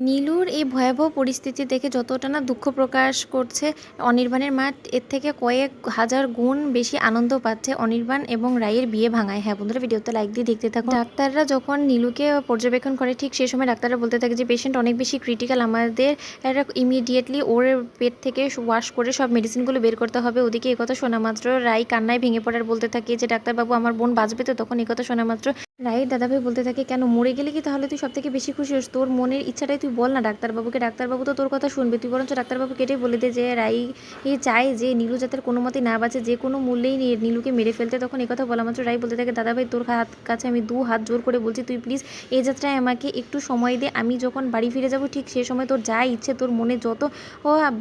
নীলুর এই ভয়াবহ পরিস্থিতি দেখে যতটা না দুঃখ প্রকাশ করছে, অনির্বাণের মা এর থেকে কয়েক হাজার গুণ বেশি আনন্দ পাচ্ছে অনির্বাণ এবং রায়ের বিয়ে ভাঙায়। হ্যাঁ বন্ধুরা, ভিডিওতে লাইক দিয়ে দেখতে থাকুন। ডাক্তাররা যখন নীলুকে পর্যবেক্ষণ করে, ঠিক সেই সময় ডাক্তাররা বলতে থাকে যে পেশেন্ট অনেক বেশি ক্রিটিক্যাল আমাদের ইমিডিয়েটলি ওর পেট থেকে ওয়াশ করে সব মেডিসিনগুলো বের করতে হবে। ওদিকে একথা শোনা মাত্র রায় কান্নায় ভেঙে পড়ার বলতে থাকে যে, ডাক্তারবাবু, আমার বোন বাঁচবে তো? তখন একথা শোনা মাত্র রায়ের দাদাভাই বলতে থাকে, কেন, মরে গেলে কি তাহলে তুই সব থেকে বেশি খুশি হোস? তোর মনের ইচ্ছাটাই তুই বল না, ডাক্তারবাবুকে। ডাক্তারবাবু তো তোর কথা শুনবে। তুই বরঞ্চ ডাক্তারবাবুকে এটাই বলে দে যে, রাই, এ চায় যে, নীলু যাতে কোনো মতেই না বাঁচে, যে কোনো মূল্যেই নীলুকে মেরে ফেলতে। তখন একথা বলা মাত্র রাই বলতে থাকে, দাদাভাই, তোর হাত কাছে আমি দু হাত জোর করে বলছি, তুই প্লিজ এই যাত্রায় আমাকে একটু সময় দে। আমি যখন বাড়ি ফিরে যাব, ঠিক সে সময় তোর যা ইচ্ছে, তোর মনে যত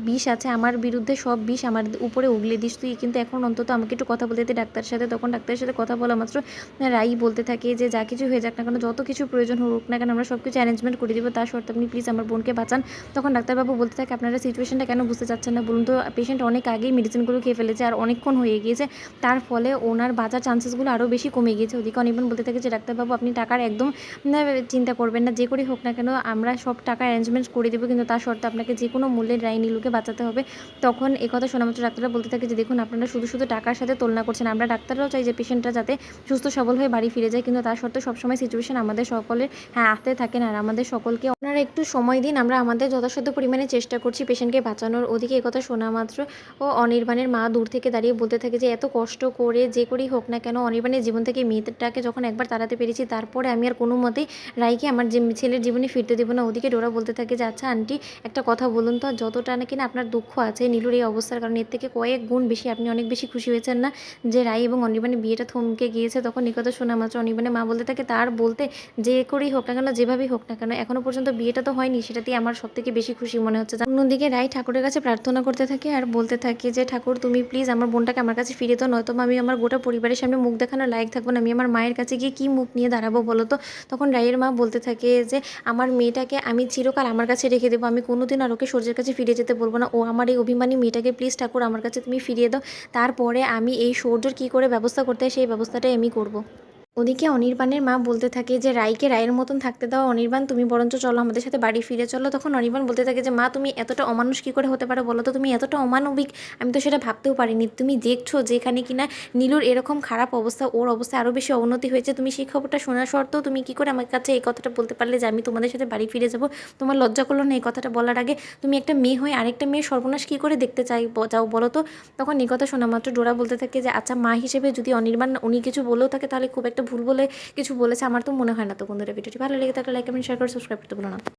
বিষ আছে, আমার বিরুদ্ধে সব বিষ আমার উপরে উগলে দিস তুই। কিন্তু এখন অন্তত আমাকে একটু কথা বলতে দে ডাক্তারের সাথে। তখন ডাক্তারের সাথে কথা বলা মাত্র রাই বলতে থাকে যে যা কিছু হয়ে যাক না কেন, যত কিছু প্রয়োজন হোক না কেন আমরা সব কিছু অ্যারেঞ্জমেন্ট করে দিব। তার শর্তে আপনি প্লিজ আমার বোনকে বাঁচান। তখন ডাক্তারবাবু বলতে থাকে, আপনারা সিচুয়েশনটা কেন বুঝতে চাচ্ছেন না? বলুন তো পেশেন্ট অনেক আগেই মেডিসিনগুলো খেয়ে ফেলেছে আর অনেকক্ষণ হয়ে গিয়েছে। তার ফলে ওনার বাঁচার চান্সেসগুলো আরও বেশি কমে গিয়েছে। ওদিকে অনির্বাণ বলতে থাকে যে, ডাক্তারবাবু, আপনি টাকার একদম চিন্তা করবেন না। যে করেই হোক না কেন, আমরা সব টাকা অ্যারেঞ্জমেন্ট করে দেবো। কিন্তু তার শর্তে আপনাকে যে কোনো মূল্যে নীলুকে বাঁচাতে হবে। তখন এই কথা শোনা মাত্র ডাক্তাররা বলতে থাকে যে, দেখুন, আপনারা শুধু শুধু টাকার সাথে তুলনা করছেন। আমরা ডাক্তাররাও চাই যে পেশেন্টটা যাতে সুস্থ, সবল হয়ে বাড়ি ফিরে যায়। কিন্তু তার সত্ত্বেও সবসময় সিচুয়েশন আমাদের সকলের হ্যাঁ হাতে থাকে না আর আমাদের সকলকে আপনারা একটু সময় দিন। আমরা আমাদের যথাসাধ্য পরিমাণে চেষ্টা করছি পেশেন্টকে বাঁচানোর। ওদিকে একথা শোনা মাত্র ও অনির্বাণের মা দূর থেকে দাঁড়িয়ে বলতে থাকে যে, এত কষ্ট করে যে করেই হোক না কেন, অনির্বাণের জীবন থেকে মেয়েটাকে যখন একবার তাড়াতে পেরেছি, তারপরে আমি আর কোনো মতেই রাইকে আমার ছেলের জীবনে ফিরতে দেবো না। ওদিকে ডোরা বলতে থাকে যে আচ্ছা আন্টি, একটা কথা বলুন তো, যতটা নাকি না আপনার দুঃখ আছে নীলুর এই অবস্থার কারণে, এর থেকে কয়েক গুণ বেশি আপনি অনেক বেশি খুশি হয়েছেন না? যে রাই এবং অনির্বাণের বিয়েটা থমকে গিয়েছে, তখন এই কথা শোনা মাত্র অনির্বাণের মা বলতে থাকে, তার বলতে যে করেই হোক না কেন, যেভাবেই হোক না কেন, এখনও পর্যন্ত বিয়েটা তো হয়নি, সেটাতেই আমার সব থেকে বেশি খুশি মনে হচ্ছে। অন্যদিকে রাই ঠাকুরের কাছে প্রার্থনা করতে থাকে আর বলতে থাকে যে, ঠাকুর, তুমি প্লিজ আমার বোনটাকে আমার কাছে ফিরে তো নয়তো আমি আমার গোটা পরিবারের সামনে মুখ দেখানোর লায়ক থাকব না, আমি আমার মায়ের কাছে গিয়ে কী মুখ নিয়ে দাঁড়াবো বলো তো? তখন রায়ের মা বলতে থাকে যে, আমার মেয়েটাকে আমি চিরকাল আমার কাছে রেখে দেবো, আমি কোনোদিন আর ওকে সূর্যের কাছে ফিরে যেতে বলব না। ও আমার এই অভিমানী মেয়েটাকে প্লিজ ঠাকুর আমার কাছে তুমি ফিরিয়ে দাও, তারপরে আমি এই সৌর্যর কী করে ব্যবস্থা করতে হয়, সেই ব্যবস্থাটাই আমি করব। ওদিকে অনির্বাণের মা বলতে থাকে যে, রাইকে রায়ের মতন থাকতে দাও, অনির্বাণ, তুমি বরঞ্চ চলো, আমাদের সাথে বাড়ি ফিরে চলো। তখন অনির্বাণ বলতে থাকে যে, মা, তুমি এতটা অমানুষ কী করে হতে পারো বলো তো? তুমি এতটা অমানবিক, আমি তো সেটা ভাবতেও পারিনি। তুমি দেখছ যেখানে কিনা নীলুর এরকম খারাপ অবস্থা, ওর অবস্থা আরও বেশি অবনতি হয়েছে। তুমি সেই খবরটা শোনা সত্ত্বেও তুমি কী করে আমার কাছে এই কথাটা বলতে পারলে যে, আমি তোমাদের সাথে বাড়ি ফিরে যাব? তোমার লজ্জা করল না এই কথাটা বলার আগে? তুমি একটা মেয়ে হয়ে আরেকটা মেয়ে সর্বনাশ কী করে দেখতে চাই যাও বলো তো? তখন এই কথা শোনা মাত্র ডোরা বলতে থাকে যে আচ্ছা মা হিসেবে যদি অনির্বাণ উনি কিছু বলেও থাকে, তাহলে খুব একটা ভুল বলে কিছু বলেছে, আমার তো মনে হয় না তো বন্ধুরা, ভিডিওটি ভালো লেগে থাকলে লাইক কমেন্ট শেয়ার করে সাবস্ক্রাইব করতে বলো না।